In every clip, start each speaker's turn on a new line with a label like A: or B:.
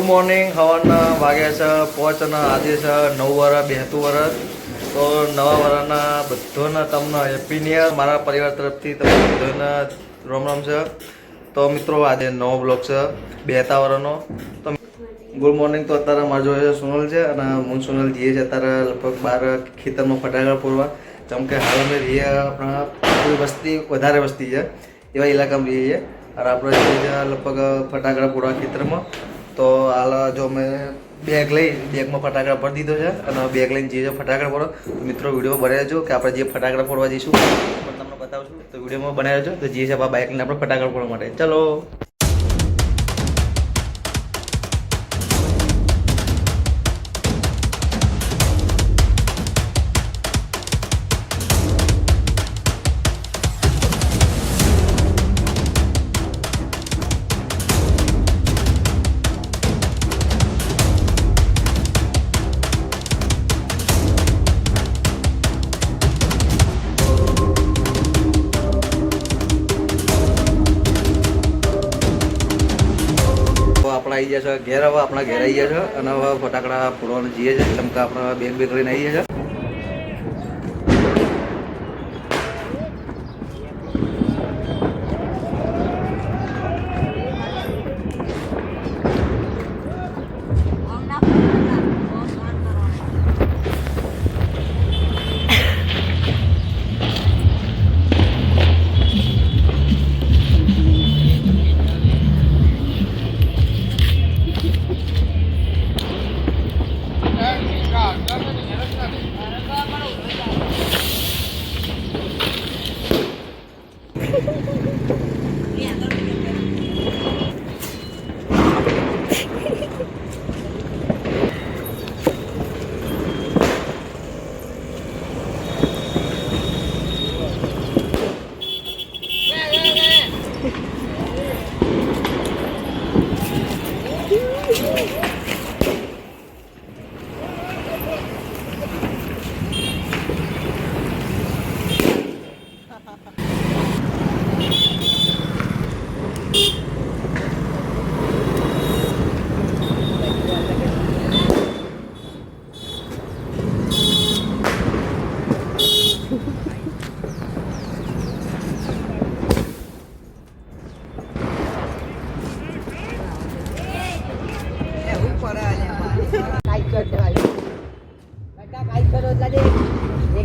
A: સવારના વાગ્યા છે પોચ અને આજે છે નવ વર્ષ બેસતું વર્ષ તો નવા વર્ષના બધાના તમને હેપી નિયર મારા પરિવાર તરફથી તમને બધાને રામ રામ છે. તો મિત્રો, આજે નવો બ્લોગ છે, બેતા વર્ષનો તો ગુડ મોર્નિંગ તો અત્યારે મારા જોડે સોનલ છે અને હું સોનલ જઈએ છે અત્યારે લગભગ બાર ખેતરમાં ફટાકડા પૂરવા જેમ કે હાલ અમે રહીએ આપણા વસ્તી, વધારે વસ્તી છે, એવા ઇલાકામાં રહીએ છીએ. અને આપણે લગભગ ફટાકડા પૂરવા ખેતરમાં. તો હાલ જો મેં બેગ લઈ બેગમાં ફટાકડા ભરી દીધો છે અને બેગ લઈને જઈએ ફટાકડા ફોડો મિત્રો વિડીયોમાં બનાવી જો કે આપણે જે ફટાકડા ફોડવા જઈશું પણ તમને બતાવશું તો વિડીયોમાં બનાવી રહેજો તો જઈએ છે બાઇક લઈને આપણે ફટાકડા ફોડવા માટે. ચલો. આવી ગયા છે. ઘેર હવે આપણા ઘેર આવી ગયા છે. અને હવે ફટાકડા ફોડવાનું જઈએ છે. કે આપણે બેગ બેગ લઈને આવી ગયા છે.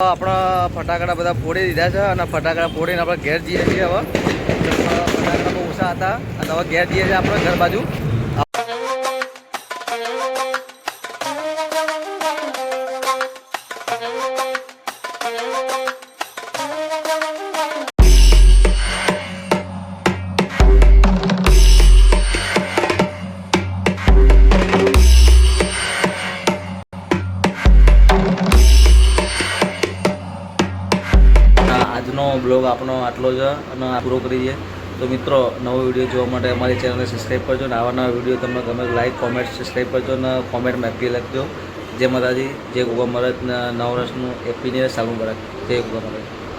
A: આપણા ફટાકડા બધા ફોડી દીધા છે અને ફટાકડા ફોડીને આપણે ઘેર જઈએ છીએ હવે. ફટાકડા બહુ ઓછા હતા અને હવે ઘેર જઈએ છીએ આપણે ઘર બાજુ. આજનો બ્લોગ આપણો આટલો જ અને આ પૂરો કરીએ તો મિત્રો, નવો વીડિયો જોવા માટે અમારી ચેનલને સબસ્ક્રાઈબ કરજો અને આવા નવા વીડિયો તમને ગમે લાઈક કોમેન્ટ સબસ્ક્રાઈબ કરજો અને કોમેન્ટમાં હેપી લખજો. જય માતાજી, જય ગોગા મહારાજ નવ વર્ષનું હેપી ન્યુ જે ગોગા મહારાજ.